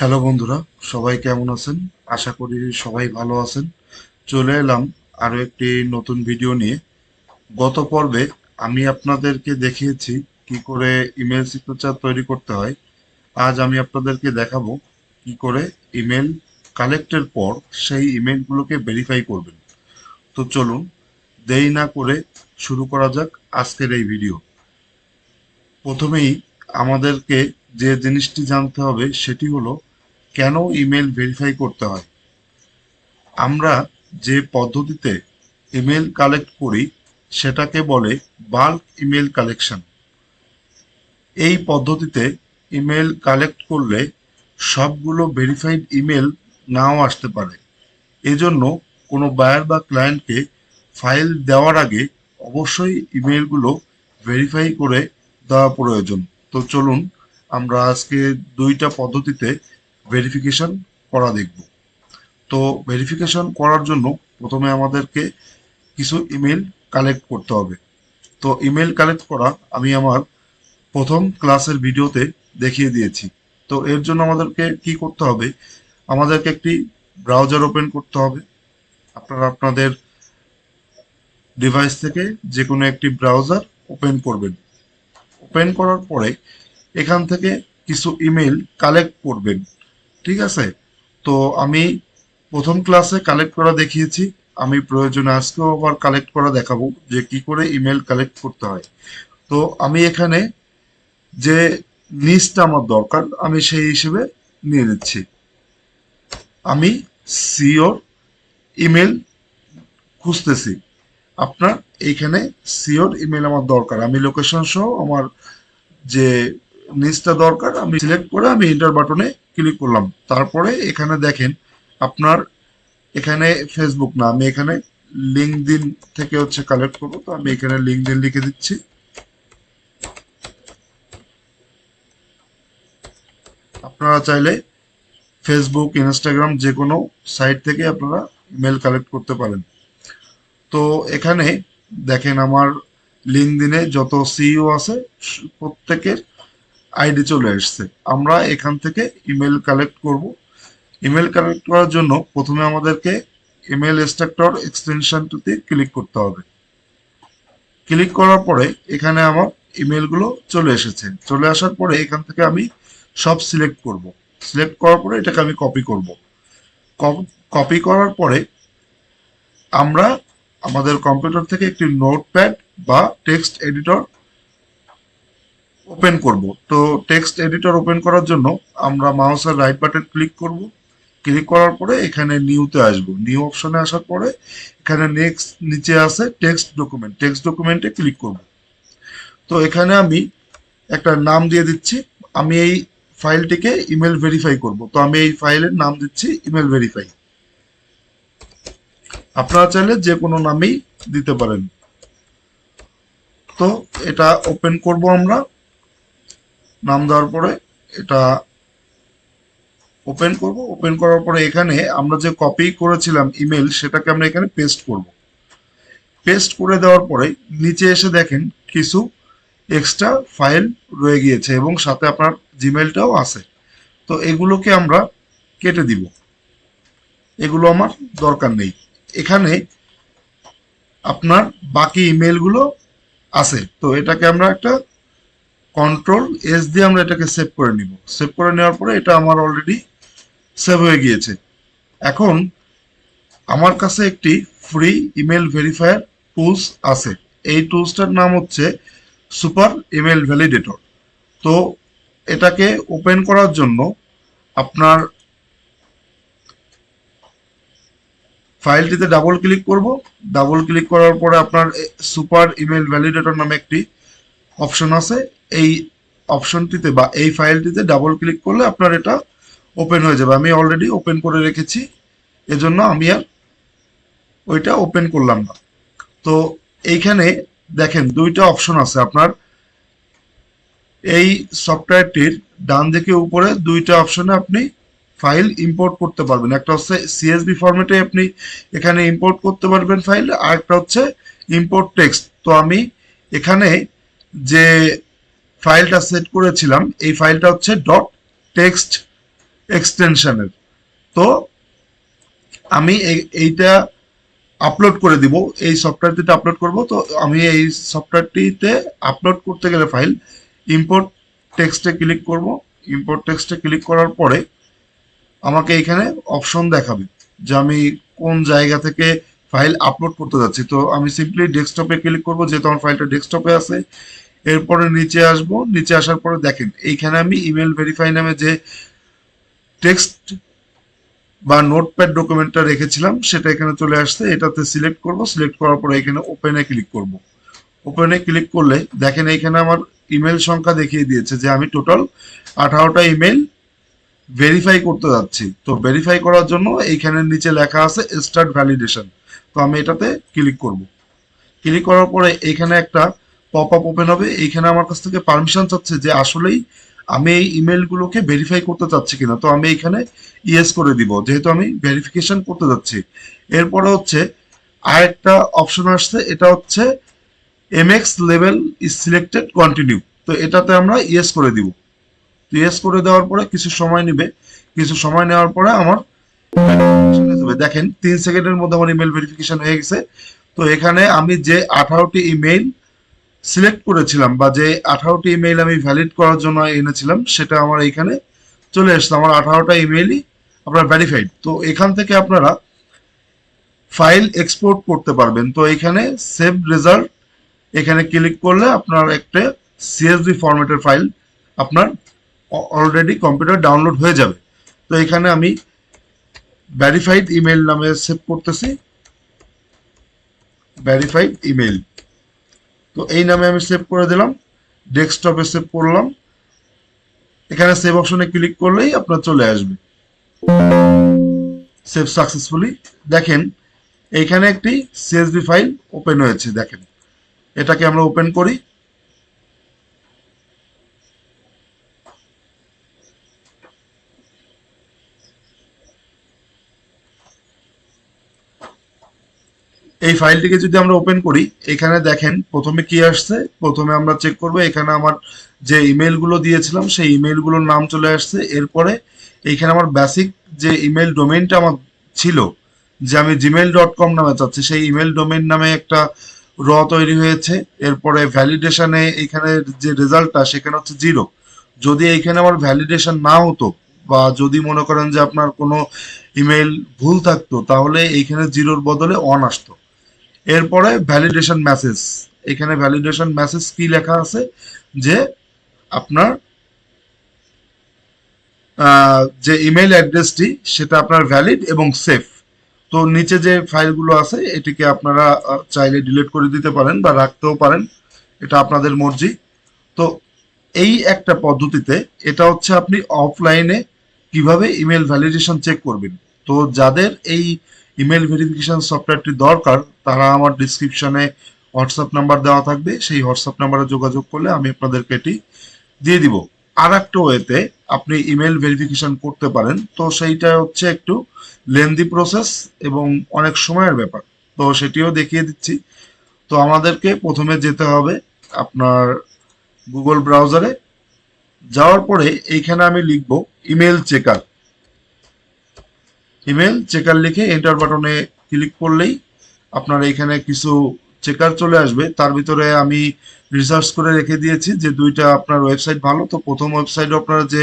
Hello বন্ধুরা, সবাই কেমন আছেন? আশা করি সবাই ভালো আছেন। চলে এলাম আরও একটি নতুন ভিডিও নিয়ে। গত পর্বে আমি আপনাদেরকে দেখিয়েছি কি করে ইমেল সিগনেচার তৈরি করতে হয়। আজ আমি আপনাদেরকে দেখাবো কি করে ইমেল কালেক্টের পর সেই ইমেলগুলোকে ভেরিফাই করবেন। তো চলুন, দেরি না করে শুরু করা যাক আজকের এই ভিডিও। প্রথমেই আমাদেরকে যে জিনিসটি জানতে হবে সেটি হলো কেন ইমেল ভেরিফাই করতে হয়? আমরা যে পদ্ধতিতে ইমেল কালেক্ট করি, সেটাকে বলে বাল্ক ইমেল কালেকশন এই পদ্ধতিতে ইমেল কালেক্ট করলে সবগুলো ভেরিফাইড ইমেল নাও আসতে পারে। এজন্য কোনো বায়ার বা ক্লায়েন্টকে ফাইল দেওয়ার আগে অবশ্যই ইমেলগুলো ভেরিফাই করে দেওয়া প্রয়োজন। তো চলুন, আমরা আজকে দুইটা পদ্ধতিতে ভেরিফিকেশন করা দেখব। তো ভেরিফিকেশন করার জন্য প্রথমে আমাদেরকে কিছু ইমেল কালেক্ট করতে হবে। তো ইমেল কালেক্ট করা আমি আমার প্রথম ক্লাসের ভিডিওতে দেখিয়ে দিয়েছি। তো এর জন্য আমাদেরকে কি করতে হবে? আমাদেরকে একটি ব্রাউজার ওপেন করতে হবে। আপনারা আপনাদের ডিভাইস থেকে যে কোনো একটি ব্রাউজার ওপেন করবেন। ওপেন করার পরে এখান থেকে কিছু ইমেল কালেক্ট করবেন। ঠিক আছে? তো আমি প্রথম ক্লাসে কালেক্ট করা দেখিয়েছি। আমি প্রয়োজনে আজকেও আবার কালেক্ট করা দেখাবো যে কি করে ইমেল কালেক্ট করতে হয়। তো আমি এখানে যে নিচটা আমার দরকার, আমি সেই হিসেবে নিয়ে নিচ্ছি। আমি সিওর ইমেল খুঁজতেছি। আপনার এইখানে সিওর ইমেল আমার দরকার। আমি লোকেশন সহ আমার যে নিচটা দরকার, আমি সিলেক্ট করে আমি ইন্টার বাটনে ক্লিক করলাম। তারপরে এখানে দেখেন আপনার এখানে ফেসবুক না, আমি এখানে লিঙ্কদিন থেকে হচ্ছে কালেক্ট করব। তো আমি এখানে লিঙ্কদিন লিখে দিচ্ছি। আপনারা চাইলে ফেসবুক ইনস্টাগ্রাম যে কোনো সাইট থেকে আপনারা মেল কালেক্ট করতে পারেন। তো এখানে দেখেন আমার লিঙ্কদিনে যত সিইও আছে, প্রত্যেকের আইডি চলে এসছে। আমরা এখান থেকে ইমেল কালেক্ট করব। ইমেল কালেক্ট করার জন্য প্রথমে আমাদেরকে ইমেল এক্সট্রাক্টর এক্সটেনশনটিতে ক্লিক করতে হবে। ক্লিক করার পরে এখানে আমার ইমেলগুলো চলে এসেছে। চলে আসার পরে এখান থেকে আমি সব সিলেক্ট করব। সিলেক্ট করার পরে এটাকে আমি কপি করব। কপি করার পরে আমরা আমাদের কম্পিউটার থেকে একটি নোটপ্যাড বা টেক্সট এডিটর ওপেন করব। তো টেক্সট এডিটর ওপেন করার জন্য আমরা মাউসের রাইট বাটন ক্লিক করব। ক্লিক করার পরে এখানে নিউতে আসব। নিউ অপশনে আসার পরে এখানে নেক্সট নিচে আছে টেক্সট ডকুমেন্ট টেক্সট ডকুমেন্টে ক্লিক করব। তো এখানে আমি একটা নাম দিয়ে দিচ্ছি। আমি এই ফাইলটিকে ইমেল ভেরিফাই করব। তো আমি এই ফাইলের নাম দিচ্ছি ইমেল ভেরিফাই আপনারা চাইলে যে কোনো নামেই দিতে পারেন। তো এটা ওপেন করব আমরা। নাম দেওয়ার পরে এটা ওপেন করব। ওপেন করার পরে এখানে আমরা যে কপি করেছিলাম ইমেল সেটাকে আমরা এখানে পেস্ট করব। পেস্ট করে দেওয়ার পরে নিচে এসে দেখেন কিছু এক্সট্রা ফাইল রয়ে গিয়েছে এবং সাথে আপনার জিমেলটাও আছে। তো এগুলোকে আমরা কেটে দিব। এগুলো আমার দরকার নেই। এখানে আপনার বাকি ইমেলগুলো আছে। তো এটাকে আমরা একটা কন্ট্রোল এস দিয়ে আমরা এটাকে সেভ করে নিব। সেভ করে নেওয়ার পরে এটা আমার অলরেডি সেভ হয়ে গিয়েছে। এখন আমার কাছে একটি ফ্রি ইমেল ভেরিফায়ার টুলস আছে। এই টুলসটার নাম হচ্ছে সুপার ইমেল ভ্যালিডেটর তো এটাকে ওপেন করার জন্য আপনার ফাইলটিতে ডাবল ক্লিক করব। ডাবল ক্লিক করার পরে আপনার সুপার ইমেল ভ্যালিডেটর নামে একটি অপশন আছে। এই অপশনটিতে বা এই ফাইলটিতে ডাবল ক্লিক করলে আপনার এটা ওপেন হয়ে যাবে। আমি অলরেডি ওপেন করে রেখেছি। এজন্য আমি আর ওইটা ওপেন করলাম না। তো এইখানে দেখেন দুইটা অপশন আছে। আপনার এই সফটওয়্যারটির ডান দিকে উপরে দুইটা অপশনে আপনি ফাইল ইম্পোর্ট করতে পারবেন। একটা হচ্ছে সিএসবি ফরম্যাটে আপনি এখানে ইম্পোর্ট করতে পারবেন ফাইল আর একটা হচ্ছে ইম্পোর্ট টেক্সট তো আমি এখানে যে ফাইলটা সেট করেছিলাম, এই ফাইলটা হচ্ছে ডট টেক্সট এক্সটেনশনের। তো আমি এই- এইটা আপলোড করে দিব, এই সফটওয়্যারটিতে আপলোড করব। তো আমি এই সফটওয়্যারটিতে আপলোড করতে গেলে ফাইল ইম্পোর্ট টেক্সটে ক্লিক করব। ইম্পোর্ট টেক্সটে ক্লিক করার পরে আমাকে এখানে অপশন দেখাবে যে আমি কোন জায়গা থেকে ফাইল আপলোড করতে যাচ্ছি। তো আমি সিম্পলি ডেস্কটপে ক্লিক করব, যেহেতু আমার ফাইলটা ডেস্কটপে আছে। এরপরে নিচে আসব, নিচে আসার পরে দেখেন, এইখানে আমি ইমেল ভেরিফাই নামে যে টেক্সট বা নোটপ্যাড ডকুমেন্টটা রেখেছিলাম, সেটা এখানে চলে আসছে। এটাতে সিলেক্ট করব সিলেক্ট করার পরে এখানে ওপেনে ক্লিক করব। ওপেনে ক্লিক করলে দেখেন এখানে আমার ইমেল সংখ্যা দেখিয়ে দিয়েছে যে আমি টোটাল আঠারোটা ইমেল ভেরিফাই করতে যাচ্ছি। তো ভেরিফাই করার জন্য এইখানে নিচে লেখা আছে স্টার্ট ভ্যালিডেশন তো আমি এটাতে ক্লিক করব। ক্লিক করার পরে এখানে একটা পপ আপ ওপেন হবে। এইখানে আমার কাছ থেকে পারমিশন চাচ্ছে যে আসলেই আমি এই ইমেলগুলোকে ভেরিফাই করতে চাচ্ছি কিনা। তো আমি এখানে ইয়েস করে দিব, যেহেতু আমি ভেরিফিকেশন করতে যাচ্ছি। এরপরে হচ্ছে আরেকটা অপশন আসছে, এটা হচ্ছে MX level is selected continue তো এটাতে আমরা ইয়েস করে দিব। ইয়েস করে দেওয়ার পরে কিছু সময় নেবে। কিছু সময় নেওয়ার পরে আমার। দেখেন, তিন সেকেন্ডের মধ্যে আমার ইমেল ভেরিফিকেশন হয়ে গেছে। তো এখানে আমি যে আঠারোটি ইমেল সিলেক্ট করেছিলাম বা যে আঠারোটি ইমেল আমি ভ্যালিড করার জন্য এনেছিলাম, সেটা আমার এখানে চলে এসছে। আমার আঠারোটা ইমেলই আপনার ভ্যারিফাইড তো এখান থেকে আপনারা ফাইল এক্সপোর্ট করতে পারবেন। তো এখানে সেভ রেজাল্ট এখানে ক্লিক করলে আপনার একটা সিএসভি ফরম্যাটের ফাইল আপনার অলরেডি কম্পিউটার ডাউনলোড হয়ে যাবে। তো এখানে আমি ভ্যারিফাইড ইমেল নামে সেভ করতেছি। ভ্যারিফাইড ইমেল তো এই নামে আমি সেভ করে দিলাম। ডেস্কটপে সেভ করলাম। এখানে সেভ অপশনে ক্লিক করলেই আপনার চলে আসবে। সেভ সাকসেসফুলি দেখেন, এইখানে একটি সিএসবি ফাইল ওপেন হয়েছে, দেখেন। এটাকে আমরা ওপেন করি। এই ফাইলটিকে যদি আমরা ওপেন করি, এখানে দেখেন প্রথমে কি আসছে? প্রথমে আমরা চেক করব, এখানে আমার যে ইমেলগুলো দিয়েছিলাম, সেই ইমেলগুলোর নাম চলে আসছে। এরপরে এইখানে আমার বেসিক যে ইমেল ডোমেইনটা আমার ছিল, যে আমি জিমেল ডট কম নামে চাচ্ছি, সেই ইমেল ডোমেইন নামে একটা র তৈরি হয়েছে। এরপরে ভ্যালিডেশনে এখানে যে রেজাল্টটা সেখানে হচ্ছে জিরো যদি এইখানে আমার ভ্যালিডেশন না হতো, বা যদি মনে করেন যে আপনার কোনো ইমেল ভুল থাকতো, তাহলে এইখানে জিরোর বদলে অন আসতো। এরপরে ভ্যালিডেশন মেসেজ এখানে ভ্যালিডেশন মেসেজ কি লেখা আছে? যে আপনার যে ইমেল অ্যাড্রেসটি সেটা আপনার ভ্যালিড এবং সেফ তো নিচে যে ফাইলগুলো আছে, এটিকে আপনারা চাইলে ডিলিট করে দিতে পারেন বা রাখতেও পারেন। এটা আপনাদের মর্জি। তো এই একটা পদ্ধতিতে এটা হচ্ছে আপনি অফলাইনে কীভাবে ইমেল ভ্যালিডেশন চেক করবেন। তো যাদের এই ইমেল ভেরিফিকেশন সফটওয়্যারটি দরকার, তারা আমার ডিসক্রিপশনে হোয়াটসঅ্যাপ নাম্বার দেওয়া থাকবে, সেই হোয়াটসঅ্যাপ নাম্বারে যোগাযোগ করলে আমি আপনাদেরকে এটি দিয়ে দিব। আর একটা ওয়েতে আপনি ইমেল ভেরিফিকেশন করতে পারেন, তো সেইটা হচ্ছে একটু লেন্দি প্রসেস এবং অনেক সময়ের ব্যাপার, তো সেটিও দেখিয়ে দিচ্ছি। তো আমাদেরকে প্রথমে যেতে হবে আপনার গুগল ব্রাউজারে যাওয়ার পরে এইখানে আমি লিখব ইমেল চেকার। ইমেল চেকার লিখে এন্টার বাটনে ক্লিক করলেই আপনার এইখানে কিছু চেকার চলে আসবে। তার ভিতরে আমি রিসার্চ করে রেখে দিয়েছি যে দুইটা আপনার ওয়েবসাইট ভালো। তো প্রথম ওয়েবসাইটে আপনারা যে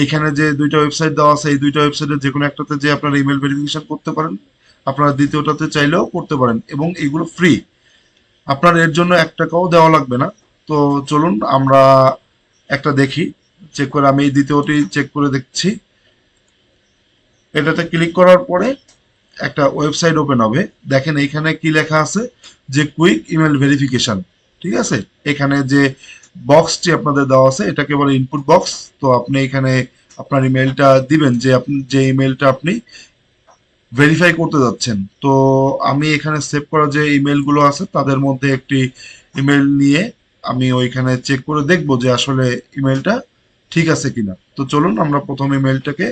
এইখানে যে দুইটা ওয়েবসাইট দেওয়া আছে, এই দুইটা ওয়েবসাইটে যে কোনো একটাতে যে আপনারা ইমেল ভেরিফিকেশন করতে পারেন। আপনারা দ্বিতীয়টাতে চাইলেও করতে পারেন এবং এগুলো ফ্রি আপনার এর জন্য এক টাকাও দেওয়া লাগবে না। তো চলুন আমরা একটা দেখি। চেক করে আমি দ্বিতীয়টি চেক করে দেখছি। এটাতে ক্লিক করার পরে একটা ওয়েবসাইট ওপেন হবে। দেখেন এইখানে কি লেখা আছে? যে কুইক ইমেল ভেরিফিকেশন ঠিক আছে? এখানে যে বক্সটি আপনাদের দেওয়া আছে, এটাকে বলে ইনপুট বক্স তো আপনি এখানে আপনার ইমেলটা দিবেন, যে আপনি, যে ইমেলটা আপনি ভেরিফাই করতে যাচ্ছেন। তো আমি এখানে সেভ করা যে ইমেলগুলো আছে, তাদের মধ্যে একটি ইমেল নিয়ে আমি ওইখানে চেক করে দেখব যে আসলে ইমেলটা ঠিক আছে কিনা। তো চলুন, আমরা প্রথম ইমেলটাকে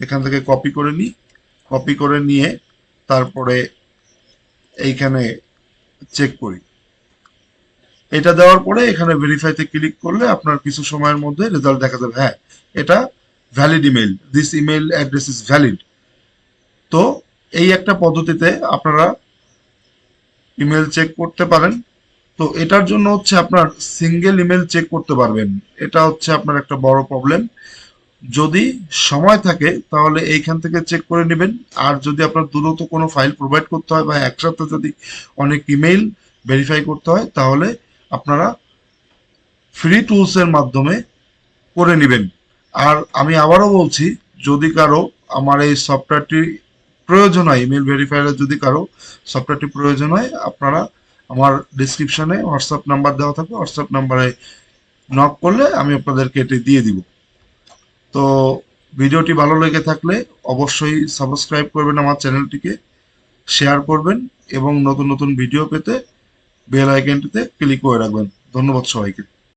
এখান থেকে কপি করে নিই। কপি করে নিয়ে তারপরে এইখানে চেক করি। এটা দেওয়ার পরে এখানে ভেরিফাইতে ক্লিক করলে আপনার কিছু সময়ের মধ্যে রেজাল্ট দেখা যাবে। হ্যাঁ এটা valid email this email address is valid তো এই একটা পদ্ধতিতে আপনারা ইমেল চেক করতে পারেন। তো এটার জন্য হচ্ছে আপনার সিঙ্গেল ইমেল চেক করতে পারবেন। এটা হচ্ছে আপনার একটা বড় প্রবলেম যদি সময় থাকে, তাহলে এইখান থেকে চেক করে নেবেন। আর যদি আপনার দ্রুত কোনো ফাইল প্রোভাইড করতে হয় বা একসাথে যদি অনেক ইমেইল ভেরিফাই করতে হয়, তাহলে আপনারা ফ্রি টুলসের মাধ্যমে করে নেবেন। আর আমি আবারও বলছি, যদি কারও আমার এই সফটওয়্যারটি প্রয়োজন হয় ইমেল ভেরিফায়ারের যদি কারও সফটওয়্যারটি প্রয়োজন হয়, আপনারা আমার ডিসক্রিপশনে হোয়াটসঅ্যাপ নাম্বার দেওয়া থাকবে। হোয়াটসঅ্যাপ নাম্বারে নক করলে আমি আপনাদেরকে এটি দিয়ে দিব। তো ভিডিওটি ভালো লেগে থাকলে অবশ্যই সাবস্ক্রাইব করবেন আমার চ্যানেলটিকে, শেয়ার করবেন এবং নতুন নতুন ভিডিও পেতে বেল আইকনটিতে ক্লিক করে রাখবেন। ধন্যবাদ সবাইকে।